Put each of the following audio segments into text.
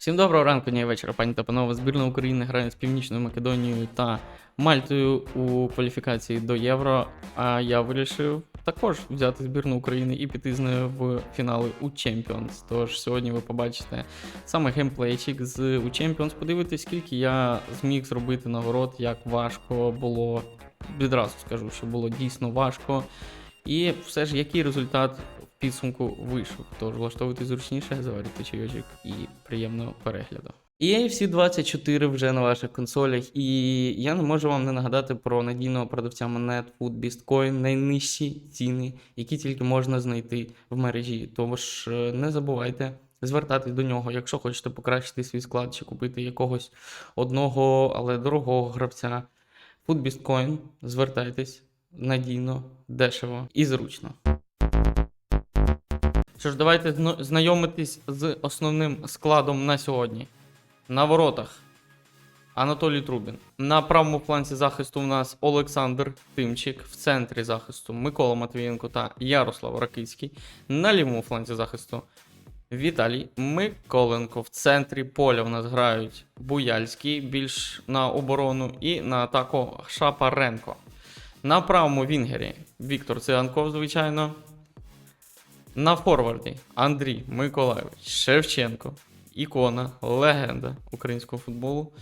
Всім доброго ранку, дня і вечора, пані та панове. Збірна України грає з Північною Македонією та Мальтою у кваліфікації до Євро. А я вирішив також взяти збірну України і піти з нею в фінали у Champions. Тож сьогодні ви побачите саме геймплейчик з у Champions. Подивитись, скільки я зміг зробити нагород, як важко було. Відразу скажу, що було дійсно важко. І все ж, який результат підсумку вийшов. Тож влаштовуйте зручніше, заварюйте чайочок і приємного перегляду. Всі 24 вже на ваших консолях, і я не можу вам не нагадати про надійного продавця монет Food Coin, найнижчі ціни, які тільки можна знайти в мережі. Тож е, не забувайте звертатись до нього, якщо хочете покращити свій склад чи купити якогось одного, але дорогого гравця. Food Coin, звертайтесь надійно, дешево і зручно. Що ж, давайте знайомитись з основним складом на сьогодні. На воротах Анатолій Трубін. На правому фланці захисту у нас Олександр Тимчик. В центрі захисту Микола Матвієнко та Ярослав Ракицький. На лівому фланці захисту Віталій Миколенко. В центрі поля в нас грають Буяльський більш на оборону і на атаку Шапаренко. На правому Вінгері Віктор Циганков, звичайно. На форварді Андрій Миколайович Шевченко, ікона, легенда українського футболу.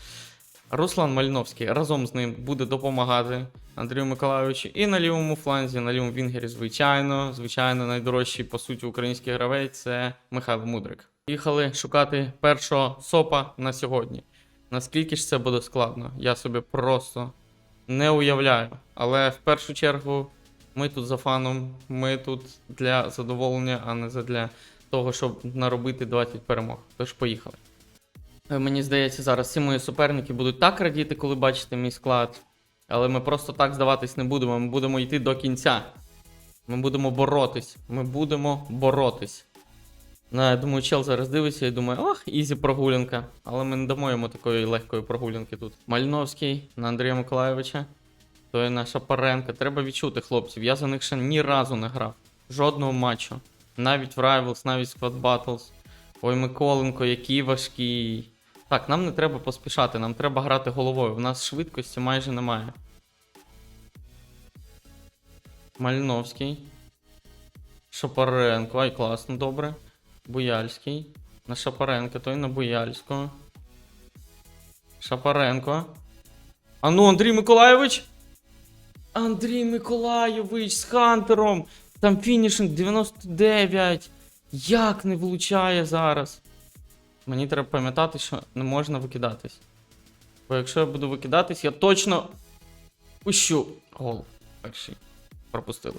Руслан Мальновський разом з ним буде допомагати Андрію Миколайовичу. І на лівому фланзі, на лівому вінгері, звичайно, звичайно, найдорожчий по суті український гравець це Михайло Мудрик. Їхали шукати першого сопа на сьогодні. Наскільки ж це буде складно, я собі просто не уявляю. Але в першу чергу ми тут за фаном, ми тут для задоволення, а не для того, щоб наробити 20 перемог. Тож поїхали. Е, Мені здається, зараз всі мої суперники будуть так радіти, коли бачите мій склад. Але ми просто так здаватись не будемо. Ми будемо йти до кінця. Ми будемо боротись. Ми будемо боротись. Ну, я думаю, чел зараз дивиться і думає, ох, ізі прогулянка. Але ми не дамо йому такої легкої прогулянки тут. Мальновський на Андрія Миколайовича. То є наша Паренка. Треба відчути хлопців. Я за них ще ні разу не грав. Жодного матчу. Навіть в Rivals, навіть в Squad Battles. Ой, Миколенко, який важкий. Так, нам не треба поспішати, нам треба грати головою. У нас швидкості майже немає. Мальновський. Шапаренко. Ай, класно, добре. Буяльський. На Шапаренка, той на Буяльського. Шапаренко. А ну, Андрій Миколайович! Андрій Миколайович з Хантером! Там фінішинг 99. Як не влучає зараз? Мені треба пам'ятати, що не можна викидатись. Бо якщо я буду викидатись, я точно пущу. Гол. Перший. Пропустили.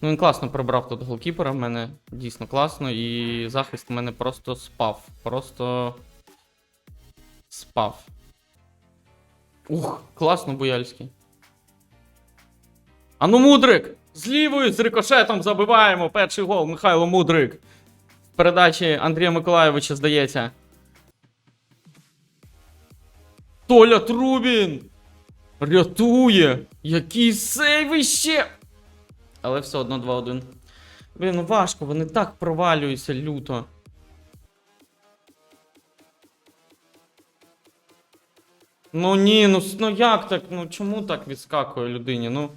Ну, він класно прибрав тут голкіпера, в мене дійсно класно, і захист в мене просто спав. Просто спав. Ух, класно, Буяльський. А ну, Мудрик! З з рикошетом забиваємо. Перший гол Михайло Мудрик. Передачі Андрія Миколайовича, здається. Толя Трубін! Рятує! Який сейв іще! Але все одно 2-1. Блін, ну важко, вони так провалюються люто. Ну ні, ну, ну як так? Ну чому так відскакує людині? Ну.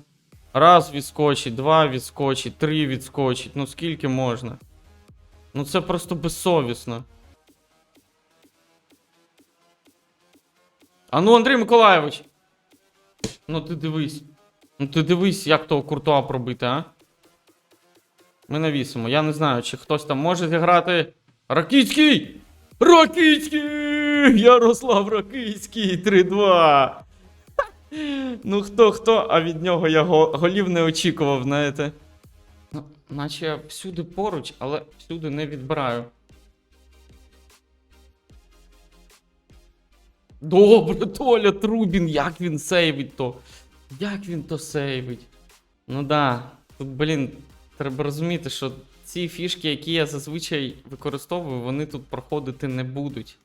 Раз відскочить, два відскочить, три відскочить. Ну скільки можна? Ну це просто безсовісно. А ну, Андрій Миколайович! Ну ти дивись. Ну ти дивись, як того куртуа пробити, а? Ми навісимо. Я не знаю, чи хтось там може зіграти. Ракицький! Ракицький! Ярослав Ракицький! 3-2! Ну хто хто, а від нього я голів не очікував, знаєте. Ну, наче я всюди поруч, але всюди не відбираю. Добре, Толя Трубін, як він сейвить то. Як він то сейвить? Ну да. Тут, блін, треба розуміти, що ці фішки, які я зазвичай використовую, вони тут проходити не будуть.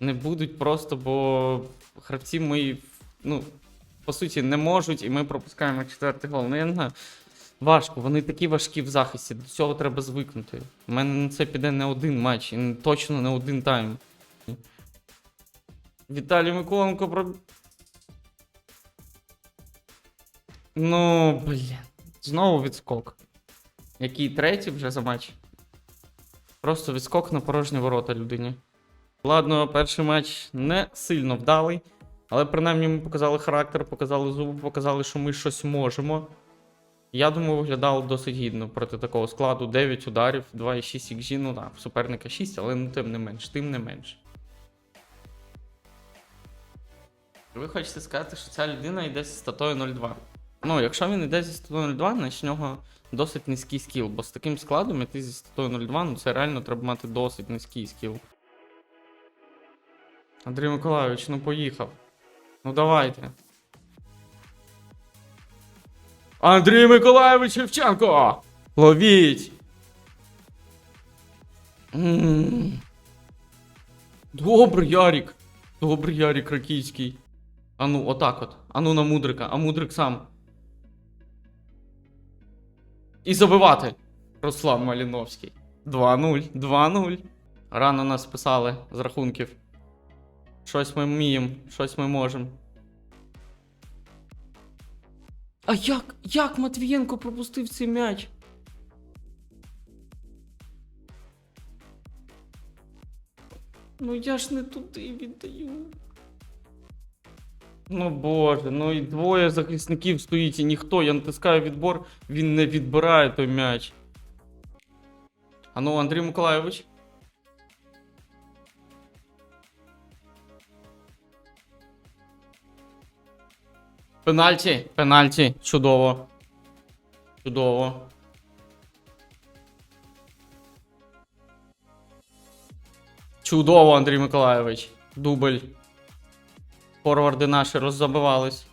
Не будуть просто, бо гравці мої, ну, по суті, не можуть, і ми пропускаємо четвертий гол. Ну, я не знаю. Важко, вони такі важкі в захисті, до цього треба звикнути. У мене на це піде не один матч, і точно не один тайм. Віталій Миколенко про. Ну, блін. Знову відскок. Який третій вже за матч. Просто відскок на порожні ворота людині. Ладно, перший матч не сильно вдалий, але принаймні ми показали характер, показали зуби, показали, що ми щось можемо. Я думаю, виглядало досить гідно проти такого складу. 9 ударів, 2,6 XG, ну так, суперника 6, але ну тим не менш, тим не менш. Ви хочете сказати, що ця людина йде зі статою 0,2. Ну, якщо він йде зі статою 0,2, значить в нього досить низький скіл, бо з таким складом іти зі статою 0,2, ну це реально треба мати досить низький скіл. Андрій Миколайович, ну поїхав. Ну давайте. Андрій Миколайович Шевченко! Ловіть! Добрий Ярік. Добрий Ярік Ракійський. Ану, отак от. Ану на мудрика, а мудрик сам. І забивати. Руслан Маліновський. 2-0. 2-0. Рано нас писали з рахунків. Щось ми вміємо, щось ми можемо. А як? Як Матвієнко пропустив цей м'яч? Ну я ж не туди віддаю. Ну боже, ну і двоє захисників стоїть і ніхто. Я натискаю відбор, він не відбирає той м'яч. Ану, Андрій Миколайович. Пенальті, пенальті, чудово. Чудово. Чудово, Андрій Миколайович. Дубль. Форварди наші роззабивались.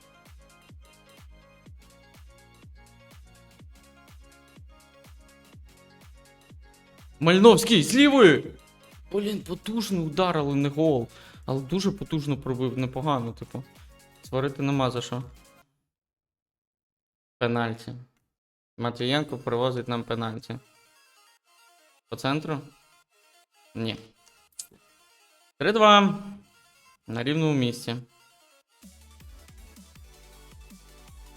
Мальновський, з лівої! Блін, потужний удар, але не гол. Але дуже потужно пробив, непогано, типу. Сварити нема за що. Пенальті. Матвієнко привозить нам пенальті. По центру? Ні. 3-2. На рівному місці.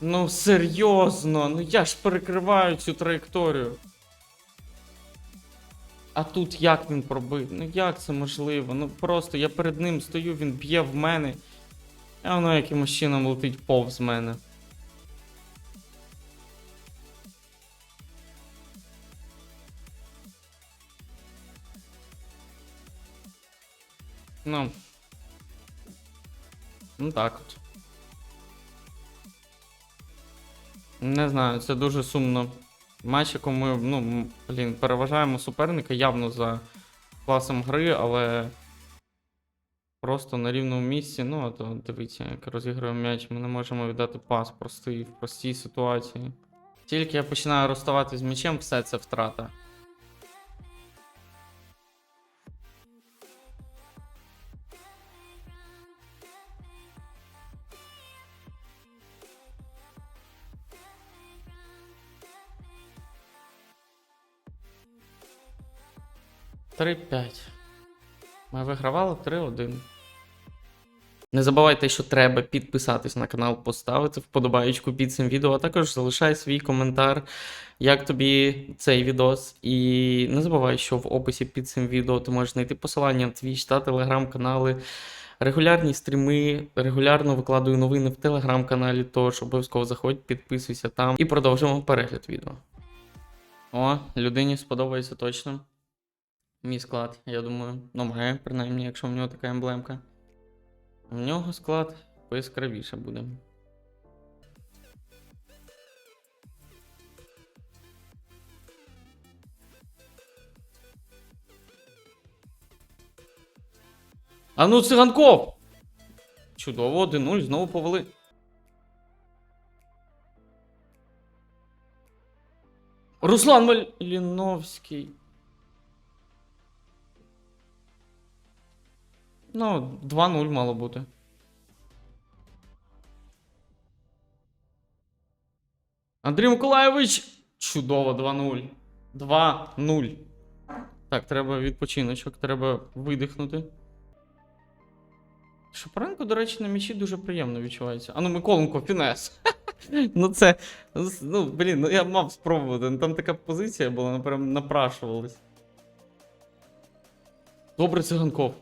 Ну, серйозно, ну я ж перекриваю цю траєкторію. А тут як він пробив? Ну як це можливо? Ну просто я перед ним стою, він б'є в мене. А воно якимось чином летить повз мене. Ну. Ну так от. Не знаю, це дуже сумно. Матч, якому ми, ну, блін, переважаємо суперника явно за класом гри, але просто на рівному місці. Ну, а то дивіться, як розігруємо м'яч, ми не можемо віддати пас простий, в простій ситуації. Тільки я починаю розставати з м'ячем, все це втрата. Три п'ять. Ми вигравали 3-1. Не забувайте, що треба підписатись на канал, поставити вподобаєчку під цим відео, а також залишай свій коментар, як тобі цей відос. І не забувай, що в описі під цим відео ти можеш знайти посилання на Twitch та телеграм-канали. Регулярні стріми, регулярно викладаю новини в телеграм-каналі, тож обов'язково заходь, підписуйся там і продовжимо перегляд відео. О, людині сподобається точно. Мій склад, я думаю, ну має, принаймні, якщо в нього така емблемка. У нього склад пояскравіше буде. А ну, циганков! Чудово, 1-0, знову повели. Руслан Маліновський. Ну, 2-0 мало бути. Андрій Миколайович! Чудово, 2-0. 2-0. Так, треба відпочиночок, треба видихнути. Шапаренко, до речі, на м'ячі дуже приємно відчувається. А ну, Миколенко, фінес. ну це. Ну, блін, ну я мав спробувати. Ну, там така позиція була, ну прям напрашувалась. Добре, циганков.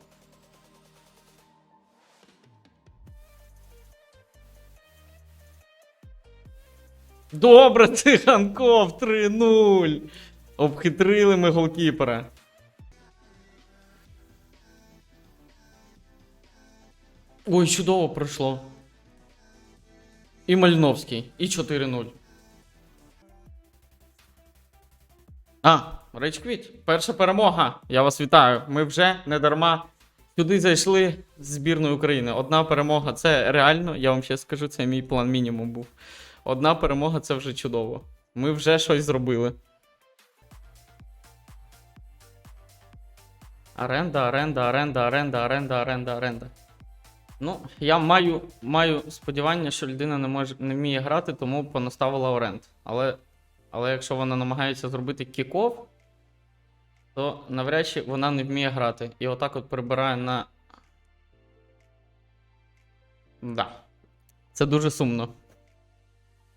Добре, циганков 3-0. Обхитрили ми голкіпера. Ой, чудово пройшло. І Мальновський. І 4-0. А, Речквіт, перша перемога. Я вас вітаю. Ми вже не дарма сюди зайшли з збірної України. Одна перемога це реально, я вам ще скажу, це мій план мінімум був. Одна перемога це вже чудово. Ми вже щось зробили. Аренда, оренда, оренда, оренда, оренда, оренда, оренда. Ну, я маю, маю сподівання, що людина не може не вміє грати, тому понаставила оренд. Але, але якщо вона намагається зробити кіков, то навряд чи вона не вміє грати. І отак от прибирає на. Да. Це дуже сумно.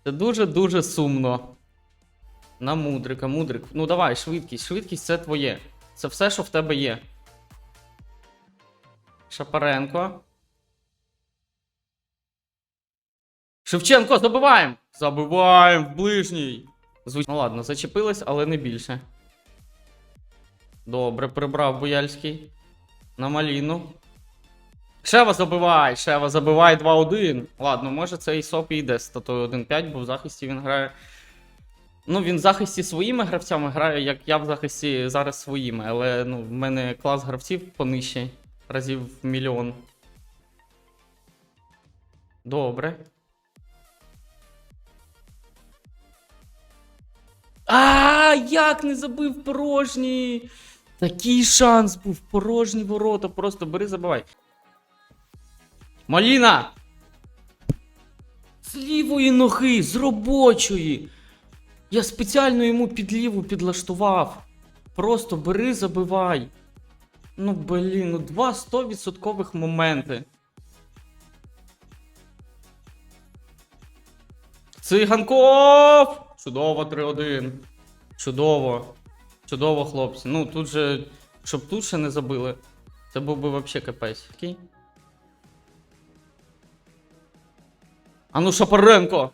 Це дуже-дуже сумно. На мудрика, мудрик. Ну давай, швидкість. Швидкість це твоє. Це все, що в тебе є. Шапаренко. Шевченко, забиваємо! Забиваємо в ближній. Звич... Ну ладно, зачепилась, але не більше. Добре, прибрав Буяльський. На маліну. Шева забивай! Шева забивай 2-1. Ладно, може це і Соп і йде з статою 1-5, бо в захисті він грає. Ну, він в захисті своїми гравцями грає, як я в захисті зараз своїми, але ну, в мене клас гравців понижче. Разів мільйон. Добре. А, як не забив порожній! Такий шанс був, порожні ворота, просто бери, забивай. Маліна! З лівої ноги, з робочої. Я спеціально йому під ліву підлаштував. Просто бери, забивай. Ну, блін, ну два 100% моменти. Циганков! Чудово, 3-1. Чудово. Чудово, хлопці. Ну, тут же. Щоб тут ще не забили. Це був би вообще капець. Окей. А ну, Шапаренко!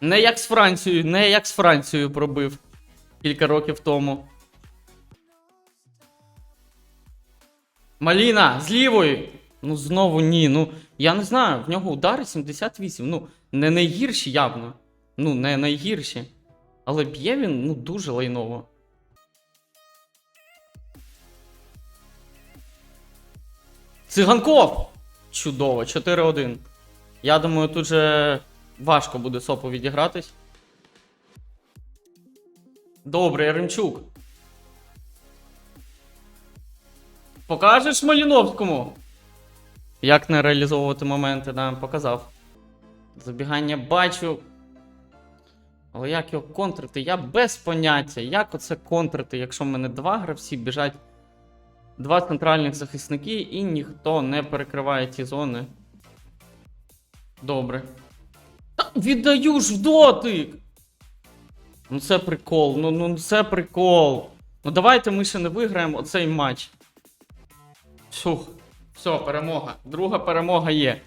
Не як з Францією, не як з Францією пробив кілька років тому. Маліна, з лівої! Ну знову ні. Ну, я не знаю, в нього удари 78. Ну, не найгірші явно. Ну, не найгірші. Але б'є він ну, дуже лайново. Циганков! Чудово, 4-1. Я думаю, тут же важко буде сопу відігратись. Добре, Яремчук. Покажеш Маліновському? Як не реалізовувати моменти, да, показав. Забігання бачу. Але як його контрити? Я без поняття. Як оце контрити, якщо в мене два гравці біжать, два центральних захисники і ніхто не перекриває ті зони. Добре. Та віддаю ж в дотик! Ну це прикол, ну, ну це прикол. Ну давайте ми ще не виграємо оцей матч. Фух. Все, перемога. Друга перемога є.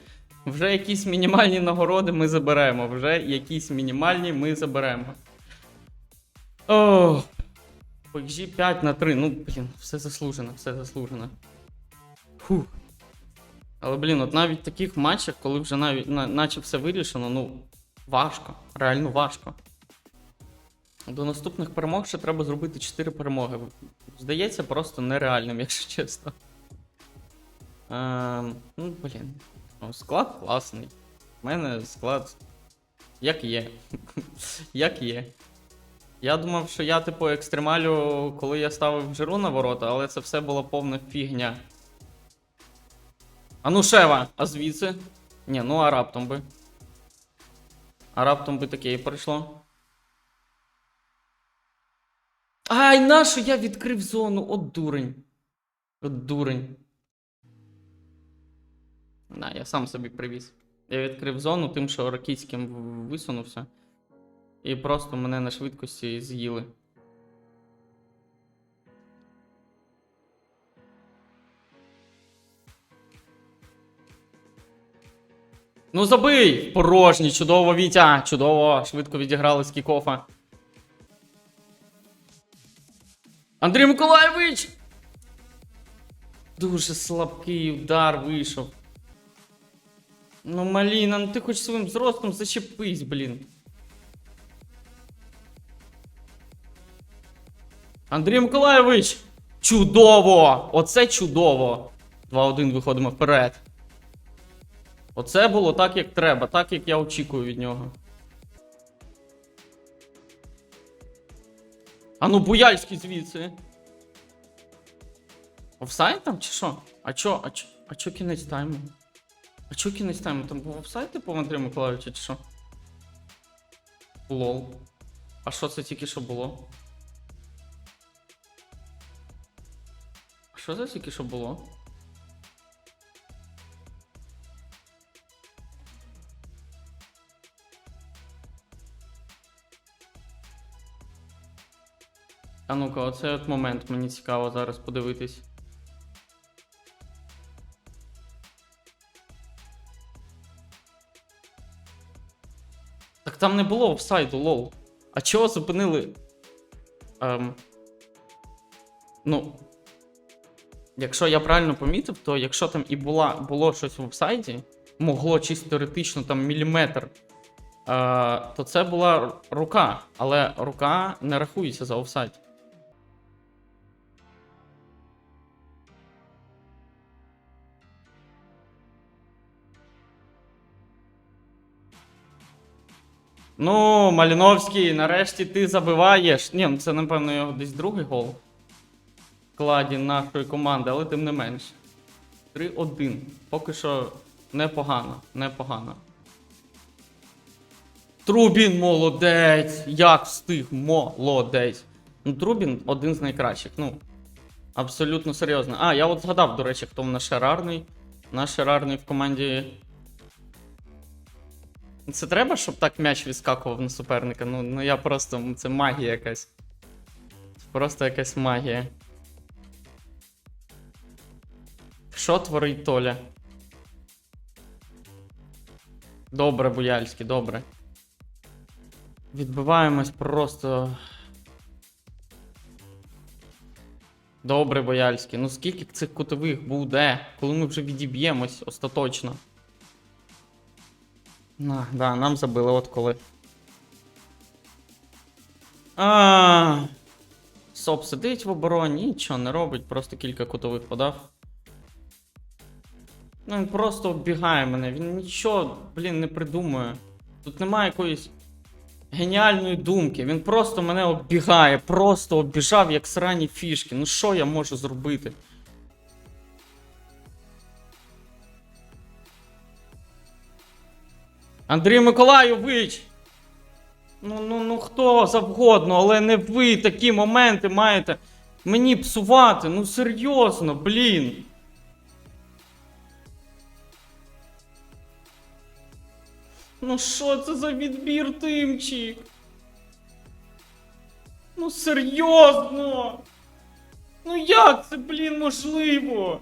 Вже якісь мінімальні нагороди ми заберемо. Вже якісь мінімальні ми заберемо. Ох. PG 5 на 3. Ну, блін, все заслужено, все заслужено. Фух. Але, блін, от навіть в таких матчах, коли вже навіть на, наче все вирішено, ну, важко. Реально важко. До наступних перемог ще треба зробити 4 перемоги. Здається, просто нереальним, якщо чесно. Ем, ну, блін. Ну, склад класний. У мене склад. Як є. Як є. Я думав, що я, типу, екстремалю, коли я ставив жиру на ворота, але це все була повна фігня. А ну Шева, а звідси? Ні, ну а раптом би. А раптом би таке і прийшло. Ай, нащо я відкрив зону? От дурень. От дурень. Да, я сам собі привіз. Я відкрив зону тим, що ракійським висунувся. І просто мене на швидкості з'їли. Ну забий! Порожній, чудово, Вітя! Чудово, швидко відіграли з кікофа. Андрій Миколаєвич! Дуже слабкий удар вийшов. Ну, Маліна, ну ти хоч своїм зростом зачепись, блін. Андрій Миколаєвич! Чудово! Оце чудово! 2-1 виходимо вперед. Оце було так, як треба, так як я очікую від нього. А ну, Буяльський звідси. Офсайд там чи що? А чо, а чо, а чо кінець тайму? А чо кінець тайму? Там був офсайд типу в Андрія Миколаївича чи що? Лол. А що це тільки що було? А що це тільки що було? А ну-ка, оцей от момент мені цікаво зараз подивитись. Так там не було офсайду, лол. А чого зупинили? Ем... Ну. Якщо я правильно помітив, то якщо там і була, було щось в офсайді, могло чисто теоретично там міліметр, е, то це була рука. Але рука не рахується за офсайд. Ну, Маліновський, нарешті ти забиваєш. Ні, ну це, напевно, його десь другий гол. В нашої команди, але тим не менш. 3-1. Поки що непогано, непогано. Трубін молодець! Як встиг, молодець. Ну, Трубін один з найкращих. Ну, абсолютно серйозно. А, я от згадав, до речі, хто в нас шерарний. Наш шерарний в команді це треба, щоб так м'яч відскакував на суперника. Ну, ну я просто. Це магія якась. Це просто якась магія. Що творить Толя? Добре, Буяльський, добре. Відбиваємось просто. Добре, Бояльський. Ну скільки цих кутових буде, коли ми вже відіб'ємось остаточно. На, да, нам забили от коли. А, Соп сидить в обороні, нічого не робить, просто кілька кутових подав. Ну, він просто оббігає мене, він нічого, блін, не придумує. Тут немає якоїсь геніальної думки. Він просто мене оббігає, просто оббіжав як срані фішки. Ну що я можу зробити? Андрій Миколайович! Ну, ну, ну хто завгодно, але не ви такі моменти маєте мені псувати. Ну серйозно, блін. Ну що це за відбір, Тимчик? Ну серйозно. Ну як це, блін, можливо?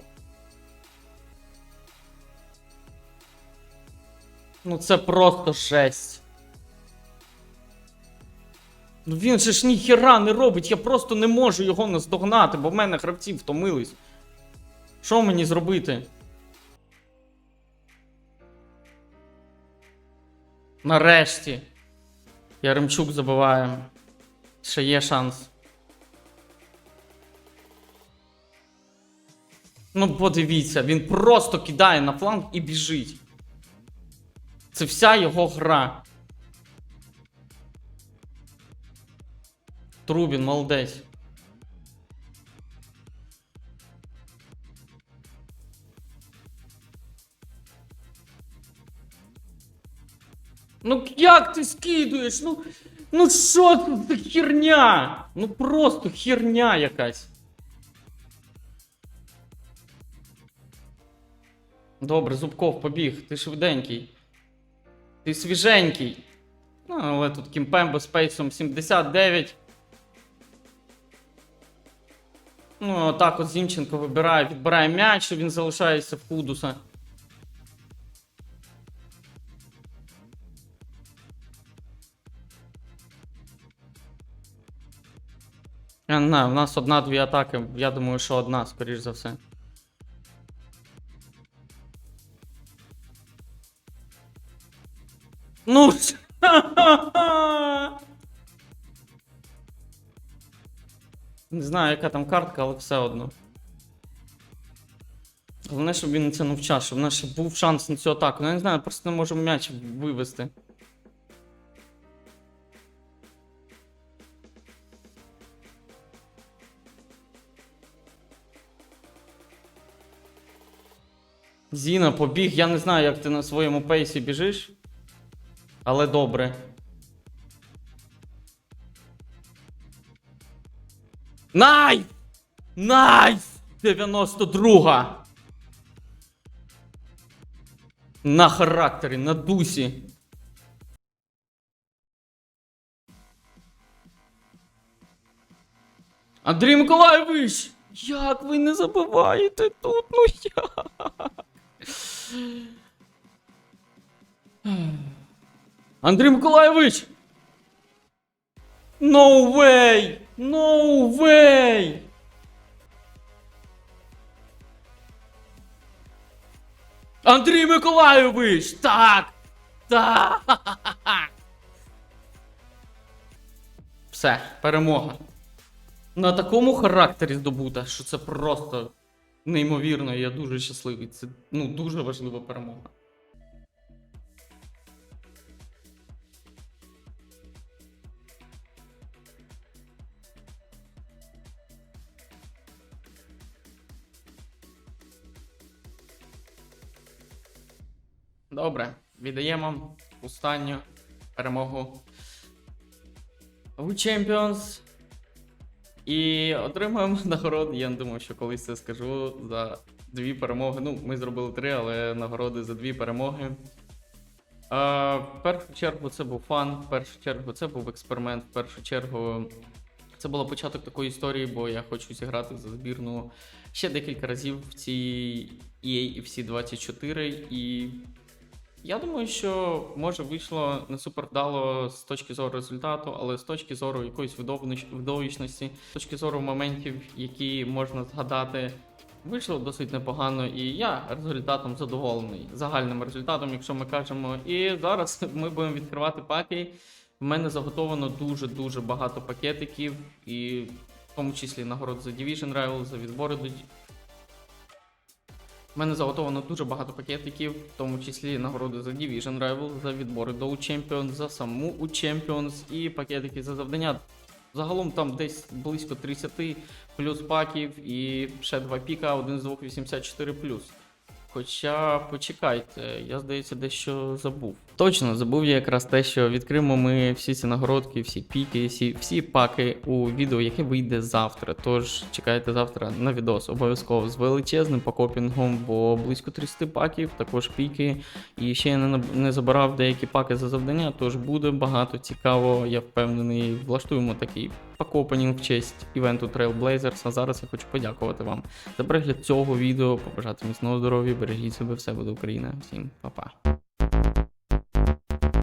Ну це просто жесть. Ну він же ж ніхіра не робить, я просто не можу його наздогнати, бо в мене гравці втомились. Що мені зробити? Нарешті. Яремчук забиває. Ще є шанс. Ну, подивіться, він просто кидає на фланг і біжить. Це вся його гра. Трубін, молодець. Ну як ти скидуєш? Ну, ну що це за херня? Ну просто херня якась. Добре, Зубков побіг, ти швиденький. Ти свіженький. Ну, але тут Кімпембо з пейсом 79. Ну, так от Зінченко вибирає, відбирає м'яч, і він залишається в Кудуса. Я не знаю, у нас одна-дві атаки. Я думаю, що одна, скоріш за все. Ну. Не знаю, яка там картка, але все одно. Головне, щоб він не тянув час, щоб в нас ще був шанс на цю атаку. Ну, я не знаю, просто не можемо м'яч вивести. Зіна, побіг. Я не знаю, як ти на своєму пейсі біжиш. Але добре. Найс! Найс! 92! На характері, на дусі. Андрій Миколаєвич! Як ви не забуваєте тут? Ну як? Андрій Миколаєвич! No way! No way! Андрій Миколайович! Так! Так! Все, перемога. На такому характері здобута, що це просто неймовірно, я дуже щасливий. Це ну, дуже важлива перемога. Добре, віддаємо останню перемогу в Champions. І отримуємо нагороди. Я не думаю, що колись це скажу за дві перемоги. Ну, ми зробили три, але нагороди за дві перемоги. А, в першу чергу це був фан, в першу чергу це був експеримент, в першу чергу це був початок такої історії, бо я хочу зіграти за збірну ще декілька разів в цій EA і всі 24. І я думаю, що може вийшло не супер вдало з точки зору результату, але з точки зору якоїсь видовищ- видовищності, з точки зору моментів, які можна згадати, вийшло досить непогано. І я результатом задоволений. Загальним результатом, якщо ми кажемо. І зараз ми будемо відкривати паки. В мене заготовано дуже-дуже багато пакетиків, і в тому числі нагород за Division Rival, за відбори до у мене заготовано дуже багато пакетиків, в тому числі нагороди за Division Rival, за відбори до U-Champions, за саму U-Champions і пакетики за завдання. Загалом там десь близько 30 плюс паків і ще два піка, один з двох 84 плюс. Хоча почекайте, я здається, дещо забув. Точно, забув я якраз те, що відкриємо ми всі ці нагородки, всі піки, всі, всі паки у відео, яке вийде завтра. Тож чекайте завтра на відос обов'язково з величезним покопінгом, бо близько 30 паків, також піки. І ще я не, не забирав деякі паки за завдання, тож буде багато цікаво, я впевнений. Влаштуємо такий пакопенінг в честь івенту Trailblazers. А зараз я хочу подякувати вам за перегляд цього відео, побажати міцного здоров'я, бережіть себе, все буде Україна. Всім па-па.